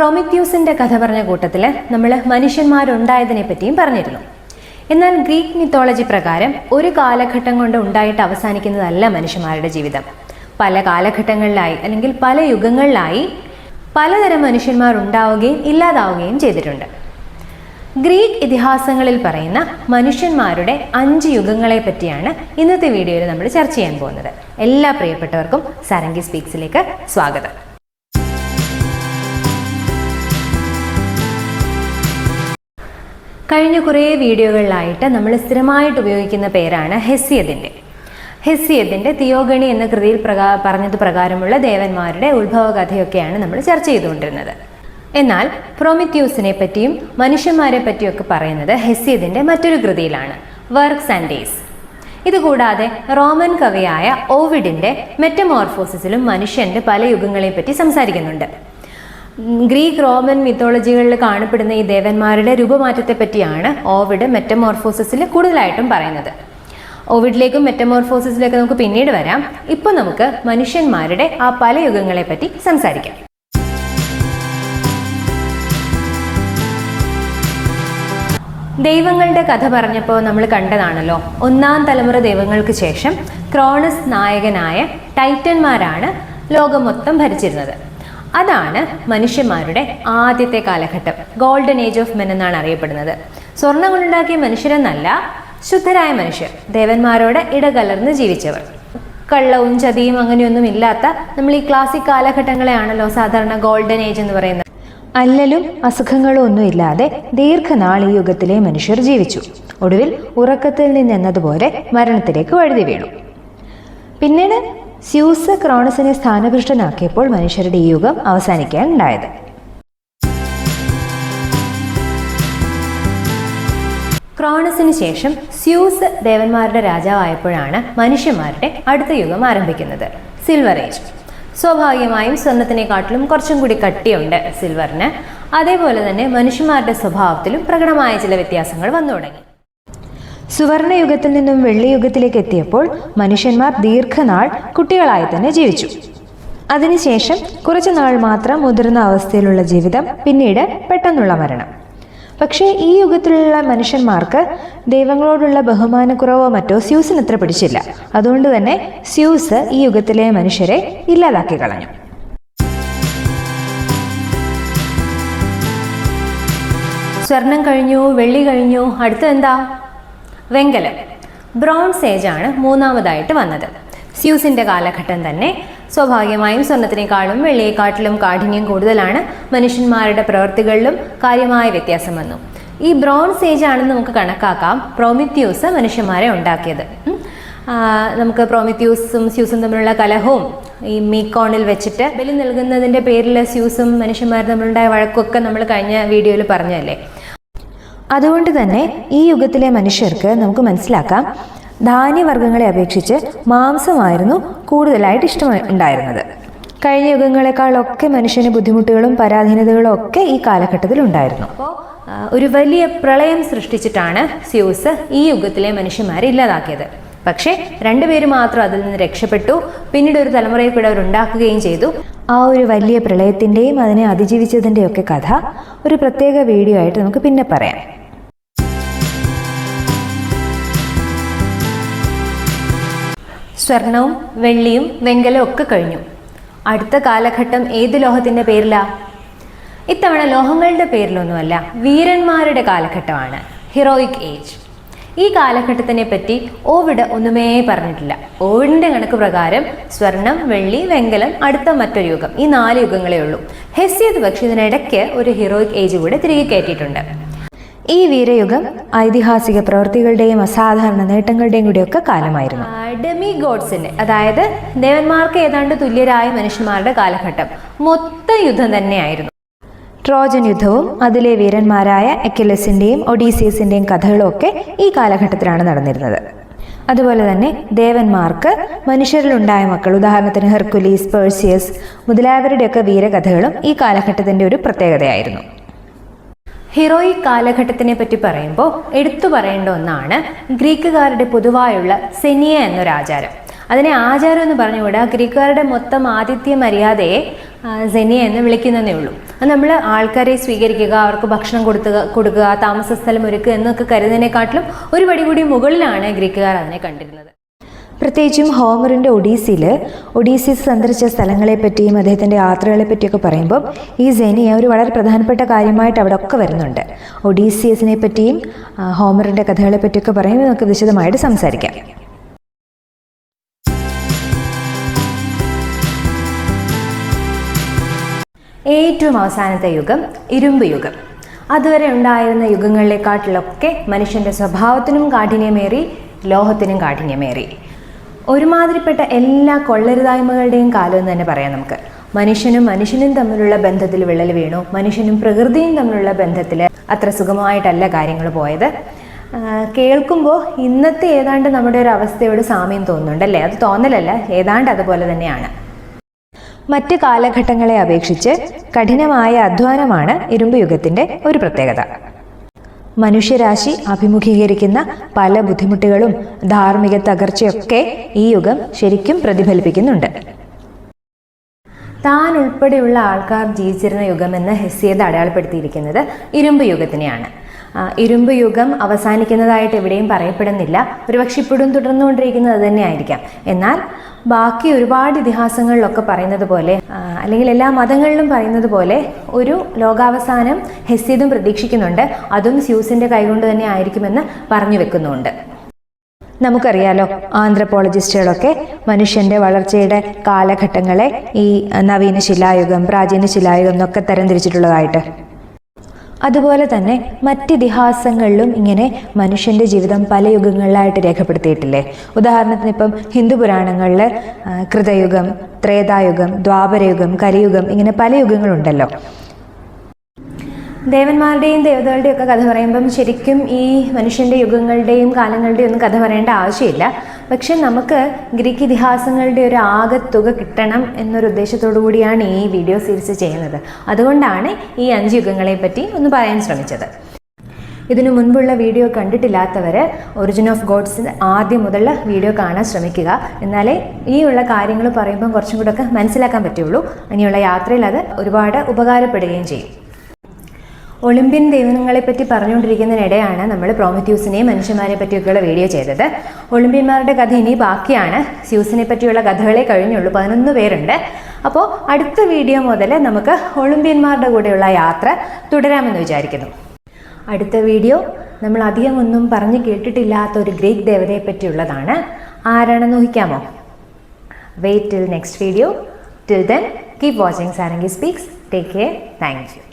പ്രൊമിത്യൂസിന്റെ കഥ പറഞ്ഞ കൂട്ടത്തിൽ നമ്മൾ മനുഷ്യന്മാരുണ്ടായതിനെ പറ്റിയും പറഞ്ഞിരുന്നു. എന്നാൽ ഗ്രീക്ക് മിത്തോളജി പ്രകാരം ഒരു കാലഘട്ടം കൊണ്ട് ഉണ്ടായിട്ട് അവസാനിക്കുന്നതല്ല മനുഷ്യന്മാരുടെ ജീവിതം. പല കാലഘട്ടങ്ങളിലായി അല്ലെങ്കിൽ പല യുഗങ്ങളിലായി പലതരം മനുഷ്യന്മാർ ഉണ്ടാവുകയും ഇല്ലാതാവുകയും ചെയ്തിട്ടുണ്ട്. ഗ്രീക്ക് ഇതിഹാസങ്ങളിൽ പറയുന്ന മനുഷ്യന്മാരുടെ അഞ്ച് യുഗങ്ങളെ പറ്റിയാണ് ഇന്നത്തെ വീഡിയോയിൽ നമ്മൾ ചർച്ച ചെയ്യാൻ പോകുന്നത്. എല്ലാ പ്രിയപ്പെട്ടവർക്കും സാരംഗി സ്പീക്സിലേക്ക് സ്വാഗതം. കഴിഞ്ഞ കുറേ വീഡിയോകളിലായിട്ട് നമ്മൾ സ്ഥിരമായിട്ട് ഉപയോഗിക്കുന്ന പേരാണ് ഹെസിയതിന്റെ ഹെസിയതിന്റെ തിയോഗണി എന്ന കൃതിയിൽ പ്രകാ പറഞ്ഞത് പ്രകാരമുള്ള ദേവന്മാരുടെ ഉത്ഭവകഥയൊക്കെയാണ് നമ്മൾ ചർച്ച ചെയ്തുകൊണ്ടിരുന്നത്. എന്നാൽ പ്രൊമിത്യൂസിനെ പറ്റിയും മനുഷ്യന്മാരെ പറ്റിയൊക്കെ പറയുന്നത് ഹെസിയതിന്റെ മറ്റൊരു കൃതിയിലാണ് വർക്ക്സ് ആൻഡ് ഡേയ്സ്. ഇതുകൂടാതെ റോമൻ കവിയായ ഓവിഡിന്റെ മെറ്റമോർഫോസിസിലും മനുഷ്യന്റെ പല യുഗങ്ങളെപ്പറ്റി സംസാരിക്കുന്നുണ്ട്. ഗ്രീക്ക് റോമൻ മിത്തോളജികളിൽ കാണപ്പെടുന്ന ഈ ദേവന്മാരുടെ രൂപമാറ്റത്തെ പറ്റിയാണ് ഓവിഡ് മെറ്റമോർഫോസിസിൽ കൂടുതലായിട്ടും പറയുന്നത്. ഓവിഡിലേക്കും മെറ്റമോർഫോസിസിലേക്ക് നമുക്ക് പിന്നീട് വരാം. ഇപ്പൊ നമുക്ക് മനുഷ്യന്മാരുടെ ആ പല യുഗങ്ങളെ പറ്റി സംസാരിക്കാം. ദൈവങ്ങളുടെ കഥ പറഞ്ഞപ്പോൾ നമ്മൾ കണ്ടതാണല്ലോ ഒന്നാം തലമുറ ദൈവങ്ങൾക്ക് ശേഷം ക്രോണസ് നായകനായ ടൈറ്റന്മാരാണ് ലോകം മൊത്തം ഭരിച്ചിരുന്നത്. അതാണ് മനുഷ്യന്മാരുടെ ആദ്യത്തെ കാലഘട്ടം. ഗോൾഡൻ ഏജ് ഓഫ് മെൻ എന്നാണ് അറിയപ്പെടുന്നത്. സ്വർണം കൊണ്ടുണ്ടാക്കിയ മനുഷ്യരെന്നല്ല ശുദ്ധരായ മനുഷ്യർ ദേവന്മാരോട് ഇടകലർന്ന് ജീവിച്ചവർ. കള്ളവും ചതിയും അങ്ങനെയൊന്നും ഇല്ലാത്ത നമ്മൾ ഈ ക്ലാസിക് കാലഘട്ടങ്ങളെയാണല്ലോ സാധാരണ ഗോൾഡൻ ഏജ് എന്ന് പറയുന്നത്. അല്ലലും അസുഖങ്ങളും ഒന്നും ഇല്ലാതെ ദീർഘനാൾ ഈ യുഗത്തിലെ മനുഷ്യർ ജീവിച്ചു. ഒടുവിൽ ഉറക്കത്തിൽ നിന്നെന്നതുപോലെ മരണത്തിലേക്ക് വഴുതി വീണു. പിന്നീട് സ്യൂസ് ക്രോണസിനെ സ്ഥാനഭൃഷ്ടനാക്കിയപ്പോൾ മനുഷ്യരുടെ ഈ യുഗം അവസാനിക്കാൻ ഉണ്ടായത് ക്രോണസിന് ശേഷം സ്യൂസ് ദേവന്മാരുടെ രാജാവായപ്പോഴാണ് മനുഷ്യന്മാരുടെ അടുത്ത യുഗം ആരംഭിക്കുന്നത്. Silver age. സ്വാഭാവികമായും സ്വർണത്തിനെക്കാട്ടിലും കുറച്ചും കൂടി കട്ടിയുണ്ട് സിൽവറിന്. അതേപോലെ തന്നെ മനുഷ്യന്മാരുടെ സ്വഭാവത്തിലും പ്രകടമായ ചില വ്യത്യാസങ്ങൾ വന്നു തുടങ്ങി. സുവർണയുഗത്തിൽ നിന്നും വെള്ളിയുഗത്തിലേക്ക് എത്തിയപ്പോൾ മനുഷ്യന്മാർ ദീർഘനാൾ കുട്ടികളായി തന്നെ ജീവിച്ചു. അതിനുശേഷം കുറച്ചു നാൾ മാത്രം മുതിർന്ന അവസ്ഥയിലുള്ള ജീവിതം പിന്നീട് പെട്ടെന്നുള്ള മരണം. പക്ഷേ ഈ യുഗത്തിലുള്ള മനുഷ്യന്മാർക്ക് ദൈവങ്ങളോടുള്ള ബഹുമാനക്കുറവോ മറ്റോ സ്യൂസിന് അത്ര പിടിച്ചില്ല. അതുകൊണ്ട് തന്നെ സ്യൂസ് ഈ യുഗത്തിലെ മനുഷ്യരെ ഇല്ലാതാക്കി കളഞ്ഞു. സ്വർണം കഴിഞ്ഞു വെള്ളി കഴിഞ്ഞു അടുത്ത എന്താ വെങ്കലം. ബ്രോൺസ് ഏജ് ആണ് മൂന്നാമതായിട്ട് വന്നത്. സ്യൂസിന്റെ കാലഘട്ടം തന്നെ സ്വാഭാവികമായും സ്വർണത്തിനേക്കാളും വെള്ളിയെക്കാട്ടിലും കാഠിന്യം കൂടുതലാണ്. മനുഷ്യന്മാരുടെ പ്രവൃത്തികളിലും കാര്യമായ വ്യത്യാസം വന്നു. ഈ ബ്രോൺസ് ഏജ് ആണെന്ന് നമുക്ക് കണക്കാക്കാം. പ്രോമിത്യൂസ് മനുഷ്യന്മാരെ ഉണ്ടാക്കിയത്. നമുക്ക് പ്രോമിത്യൂസും സ്യൂസും തമ്മിലുള്ള കലഹവും ഈ മീക്കോണിൽ വെച്ചിട്ട് ബലി നൽകുന്നതിന്റെ പേരിൽ സ്യൂസും മനുഷ്യന്മാരും തമ്മിലുണ്ടായ വഴക്കൊക്കെ നമ്മൾ കഴിഞ്ഞ വീഡിയോയിൽ പറഞ്ഞല്ലേ അതുകൊണ്ട് തന്നെ ഈ യുഗത്തിലെ മനുഷ്യർക്ക് നമുക്ക് മനസ്സിലാക്കാം ധാന്യവർഗങ്ങളെ അപേക്ഷിച്ച് മാംസമായിരുന്നു കൂടുതലായിട്ട് ഇഷ്ടം ഉണ്ടായിരുന്നത്. കഴിഞ്ഞ യുഗങ്ങളെക്കാളൊക്കെ മനുഷ്യന് ബുദ്ധിമുട്ടുകളും പരാധീനതകളും ഒക്കെ ഈ കാലഘട്ടത്തിൽ ഉണ്ടായിരുന്നു. അപ്പോൾ ഒരു വലിയ പ്രളയം സൃഷ്ടിച്ചിട്ടാണ് സ്യൂസ് ഈ യുഗത്തിലെ മനുഷ്യന്മാരെ ഇല്ലാതാക്കിയത്. പക്ഷേ രണ്ടുപേര് മാത്രം അതിൽ നിന്ന് രക്ഷപ്പെട്ടു. പിന്നീട് ഒരു തലമുറയെ കൂടെ അവരുണ്ടാക്കുകയും ചെയ്തു. ആ ഒരു വലിയ പ്രളയത്തിന്റെയും അതിനെ അതിജീവിച്ചതിന്റെയൊക്കെ കഥ ഒരു പ്രത്യേക വീഡിയോ ആയിട്ട് നമുക്ക് പിന്നെ പറയാം. സ്വർണവും വെള്ളിയും വെങ്കലവും ഒക്കെ കഴിഞ്ഞു. അടുത്ത കാലഘട്ടം ഏത് ലോഹത്തിന്റെ പേരിലാ? ഇത്തവണ ലോഹങ്ങളുടെ പേരിലൊന്നുമല്ല വീരന്മാരുടെ കാലഘട്ടമാണ് ഹീറോയിക് ഏജ് ഈ കാലഘട്ടത്തിനെ പറ്റി ഓവിഡ് ഒന്നുമേ പറഞ്ഞിട്ടില്ല. ഓവിഡിന്റെ കണക്ക് പ്രകാരം സ്വർണം വെള്ളി വെങ്കലം അടുത്ത മറ്റൊരു യുഗം ഈ നാല് യുഗങ്ങളേ ഉള്ളൂ. ഹെസ്യത് പക്ഷേ ഇതിനിടയ്ക്ക് ഒരു ഹീറോയിക് ഏജ് കൂടെ തിരികെ കയറ്റിയിട്ടുണ്ട്. ഈ വീരയുഗം ഐതിഹാസിക പ്രവൃത്തികളുടെയും അസാധാരണ നേട്ടങ്ങളുടെയും കൂടിയൊക്കെ കാലമായിരുന്നു. ഡെമി ഗോഡ്സിന്റെ അതായത് ദേവന്മാർക്ക് ഏതാണ്ട് തുല്യരായ മനുഷ്യന്മാരുടെ കാലഘട്ടം മൊത്ത യുദ്ധം തന്നെയായിരുന്നു. ട്രോജൻ യുദ്ധവും അതിലെ വീരന്മാരായ എക്കിലസിന്റെയും ഒഡീസിയസിന്റെയും കഥകളും ഈ കാലഘട്ടത്തിലാണ് നടന്നിരുന്നത്. അതുപോലെ തന്നെ ദേവന്മാർക്ക് മനുഷ്യരിലുണ്ടായ മക്കൾ ഉദാഹരണത്തിന് ഹെർക്കുലീസ് പേഴ്സിയസ് മുതലായവരുടെയൊക്കെ വീരകഥകളും ഈ കാലഘട്ടത്തിന്റെ ഒരു പ്രത്യേകതയായിരുന്നു. ഹീറോയിക് കാലഘട്ടത്തിനെ പറ്റി പറയുമ്പോൾ എടുത്തു പറയേണ്ട ഒന്നാണ് ഗ്രീക്കുകാരുടെ പൊതുവായുള്ള സെനിയ എന്നൊരു ആചാരം. അതിനെ ആചാരം എന്ന് പറഞ്ഞുകൂടാ ഗ്രീക്കുകാരുടെ മൊത്തം ആതിഥ്യ മര്യാദയെ സെനിയ എന്ന് വിളിക്കുന്നതേ ഉള്ളൂ. അത് നമ്മൾ ആൾക്കാരെ സ്വീകരിക്കുക അവർക്ക് ഭക്ഷണം കൊടുത്തുക കൊടുക്കുക താമസ സ്ഥലം ഒരുക്കുക എന്നൊക്കെ കരുതുന്നതിനെക്കാട്ടിലും ഒരു പടി കൂടി മുകളിലാണ് ഗ്രീക്കുകാർ അതിനെ കണ്ടിരുന്നത്. പ്രത്യേകിച്ചും ഹോമറിന്റെ ഒഡീസിയിൽ ഒഡീസി സന്ദർശിച്ച സ്ഥലങ്ങളെപ്പറ്റിയും അദ്ദേഹത്തിന്റെ യാത്രകളെ പറ്റിയൊക്കെ പറയുമ്പോൾ ഈ സെനിയ ഒരു വളരെ പ്രധാനപ്പെട്ട കാര്യമായിട്ട് അവിടെ ഒക്കെ വരുന്നുണ്ട്. ഒഡീസിയസിനെ പറ്റിയും ഹോമറിന്റെ കഥകളെ പറ്റിയൊക്കെ പറയുമ്പോൾ നമുക്ക് വിശദമായിട്ട് സംസാരിക്കാം. ഏറ്റവും അവസാനത്തെ യുഗം ഇരുമ്പ് യുഗം. അതുവരെ ഉണ്ടായിരുന്ന യുഗങ്ങളിലെക്കാട്ടിലൊക്കെ മനുഷ്യന്റെ സ്വഭാവത്തിനും കാഠിന്യമേറി ലോഹത്തിനും കാഠിന്യമേറി. ഒരുമാതിരിപ്പെട്ട എല്ലാ കൊള്ളരുതായ്മകളുടെയും കാലം എന്ന് തന്നെ പറയാം നമുക്ക്. മനുഷ്യനും മനുഷ്യനും തമ്മിലുള്ള ബന്ധത്തിൽ വിള്ളൽ വീണു. മനുഷ്യനും പ്രകൃതിയും തമ്മിലുള്ള ബന്ധത്തിൽ അത്ര സുഖമായിട്ടല്ല കാര്യങ്ങൾ പോയത്. കേൾക്കുമ്പോൾ ഇന്നത്തെ ഏതാണ്ട് നമ്മുടെ ഒരു അവസ്ഥയോട് സാമ്യം തോന്നുന്നുണ്ടല്ലേ അത് തോന്നലല്ല ഏതാണ്ട് അതുപോലെ തന്നെയാണ്. മറ്റ് കാലഘട്ടങ്ങളെ അപേക്ഷിച്ച് കഠിനമായ അധ്വാനമാണ് ഇരുമ്പ് യുഗത്തിന്റെ ഒരു പ്രത്യേകത. മനുഷ്യരാശി അഭിമുഖീകരിക്കുന്ന പല ബുദ്ധിമുട്ടുകളും ധാർമ്മിക തകർച്ചയൊക്കെ ഈ യുഗം ശരിക്കും പ്രതിഫലിപ്പിക്കുന്നുണ്ട്. താൻ ഉൾപ്പെടെയുള്ള ആൾക്കാർ ജീവിച്ചിരുന്ന യുഗമെന്ന് ഹെസിയത് അടയാളപ്പെടുത്തിയിരിക്കുന്നത് ഇരുമ്പ് യുഗത്തിനെയാണ്. ഇരുമ്പ് യുഗം അവസാനിക്കുന്നതായിട്ട് എവിടെയും പറയപ്പെടുന്നില്ല. ഒരുപക്ഷെ ഇപ്പോഴും തുടർന്നുകൊണ്ടിരിക്കുന്നത് തന്നെ തന്നെയായിരിക്കാം. എന്നാൽ ബാക്കി ഒരുപാട് ഇതിഹാസങ്ങളിലൊക്കെ പറയുന്നത് പോലെ അല്ലെങ്കിൽ എല്ലാ മതങ്ങളിലും പറയുന്നത് പോലെ ഒരു ലോകാവസാനം ഹെസ്യതും പ്രതീക്ഷിക്കുന്നുണ്ട്. അതും സ്യൂസിന്റെ കൈകൊണ്ട് തന്നെ ആയിരിക്കുമെന്ന് പറഞ്ഞു വെക്കുന്നുണ്ട്. നമുക്കറിയാലോ ആന്ത്രപ്പോളജിസ്റ്റുകളൊക്കെ മനുഷ്യന്റെ വളർച്ചയുടെ കാലഘട്ടങ്ങളെ ഈ നവീന ശിലായുഗം പ്രാചീന ശിലായുഗം എന്നൊക്കെ തരംതിരിച്ചിട്ടുള്ളതായിട്ട്. അതുപോലെ തന്നെ മറ്റിതിഹാസങ്ങളിലും ഇങ്ങനെ മനുഷ്യന്റെ ജീവിതം പല യുഗങ്ങളിലായിട്ട് രേഖപ്പെടുത്തിയിട്ടില്ലേ? ഉദാഹരണത്തിന് ഇപ്പം ഹിന്ദു പുരാണങ്ങളിൽ കൃതയുഗം ത്രേതായുഗം ദ്വാപരയുഗം കലിയുഗം ഇങ്ങനെ പല യുഗങ്ങളുണ്ടല്ലോ. ദേവന്മാരുടെയും ദേവതകളുടെയും ഒക്കെ കഥ പറയുമ്പം ശരിക്കും ഈ മനുഷ്യന്റെ യുഗങ്ങളുടെയും കാലങ്ങളുടെയും ഒന്നും കഥ പറയേണ്ട ആവശ്യമില്ല. പക്ഷെ നമുക്ക് ഗ്രീക്ക് ഇതിഹാസങ്ങളുടെ ഒരു ആകത്തുക കിട്ടണം എന്നൊരു ഉദ്ദേശത്തോടു കൂടിയാണ് ഈ വീഡിയോ സീരീസ് ചെയ്യുന്നത്. അതുകൊണ്ടാണ് ഈ അഞ്ച് യുഗങ്ങളെ പറ്റി ഒന്ന് പറയാൻ ശ്രമിച്ചത്. ഇതിനു മുൻപുള്ള വീഡിയോ കണ്ടിട്ടില്ലാത്തവർ ഒറിജിൻ ഓഫ് ഗോഡ്സ് ആദ്യം മുതലുള്ള വീഡിയോ കാണാൻ ശ്രമിക്കുക. എന്നാലേ ഇനിയുള്ള കാര്യങ്ങൾ പറയുമ്പം കുറച്ചും കൂടെ ഒക്കെ മനസ്സിലാക്കാൻ പറ്റുള്ളൂ. ഇനിയുള്ള യാത്രയിൽ അത് ഒരുപാട് ഉപകാരപ്പെടുകയും ചെയ്യും. ഒളിമ്പ്യൻ ദൈവങ്ങളെ പറ്റി പറഞ്ഞുകൊണ്ടിരിക്കുന്നതിനിടെയാണ് നമ്മൾ പ്രോമറ്റ്യൂസിനെയും മനുഷ്യന്മാരെ പറ്റിയൊക്കെയുള്ള വീഡിയോ ചെയ്തത്. ഒളിമ്പ്യന്മാരുടെ കഥ ഇനി ബാക്കിയാണ്. സ്യൂസിനെ പറ്റിയുള്ള കഥകളെ കഴിഞ്ഞുള്ളൂ. പതിനൊന്ന് പേരുണ്ട്. അപ്പോൾ അടുത്ത വീഡിയോ മുതൽ നമുക്ക് ഒളിമ്പ്യന്മാരുടെ കൂടെയുള്ള യാത്ര തുടരാമെന്ന് വിചാരിക്കുന്നു. അടുത്ത വീഡിയോ നമ്മൾ അധികം ഒന്നും പറഞ്ഞു കേട്ടിട്ടില്ലാത്ത ഒരു ഗ്രീക്ക് ദേവതയെ പറ്റിയുള്ളതാണ്. ആരാണെന്ന് ഊഹിക്കാമോ? Wait till next video till then keep watching Sarangi speaks take care thank you